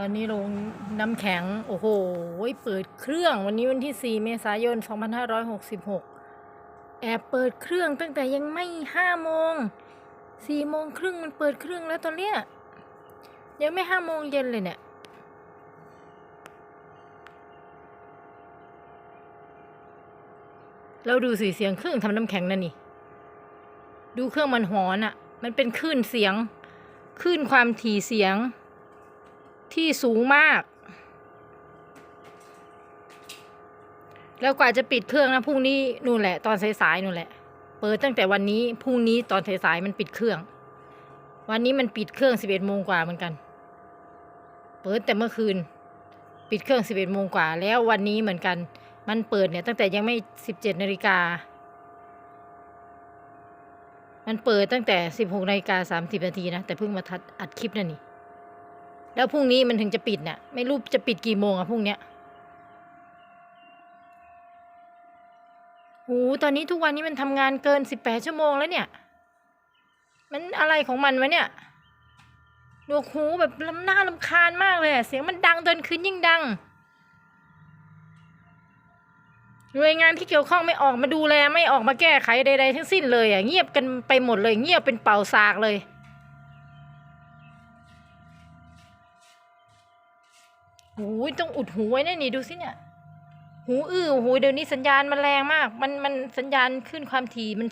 ตอนนี้ลงน้ำแข็ง โอ้โห เปิดเครื่องวันนี้วันที่ 4 เมษายน 2566 แอบเปิดเครื่องตั้งแต่ยังไม่ห้าโมงสี่โมงครึ่งมันเปิดเครื่องแล้วตอนเนี้ยยังไม่ห้าโมงเย็นเลยเนี่ยเราดูสิเสียงเครื่องทำน้ำแข็งนั่นนี่ ดูเครื่องมันหอนอะ่ะ มันเป็นคลื่นเสียง คลื่นความถี่เสียง ที่สูงมาก แล้วกว่าจะปิดเครื่องนะพรุ่งนี้นู่นแหละ ตอนสายๆนู่นแหละ เปิดตั้งแต่วันนี้พรุ่งนี้ตอนสายๆมันปิดเครื่อง วันนี้มันปิดเครื่องสิบเอ็ดโมงกว่าเหมือนกัน เปิดแต่เมื่อคืน ปิดเครื่องสิบเอ็ดโมงกว่า แล้ววันนี้เหมือนกัน มันเปิดเนี่ยตั้งแต่ยังไม่สิบเจ็ดนาฬิกา มันเปิดตั้งแต่สิบหกนาฬิกาสามสิบนาทีนะแต่เพิ่งมาทัดอัดคลิปนั่นนี่ แล้วพรุ่งนี้มันถึงจะปิดเนี่ยไม่รู้จะปิดกี่โมงอะพรุ่งเนี้ยโหตอนนี้ทุกวันนี้มันทำงานเกินสิบแปดชั่วโมงแล้วเนี่ย มันอะไรของมันวะเนี่ยหนวกหูแบบลำหน้าลำคาญมากเลยอะเสียงมันดังตอนคืนยิ่งดังหน่วยงานที่เกี่ยวข้องไม่ออกมาดูแลไม่ออกมาแก้ไขใดๆทั้งสิ้นเลยอะเงียบกันไปหมดเลย เงียบเป็นเป่าสากเลย หูยต้องอุดหูไว้แน่นี่ดูสิเนี่ย หูอื้อหูเดี๋ยวนี้สัญญาณมันแรงมาก มันมันสัญญาณขึ้นความถี่มัน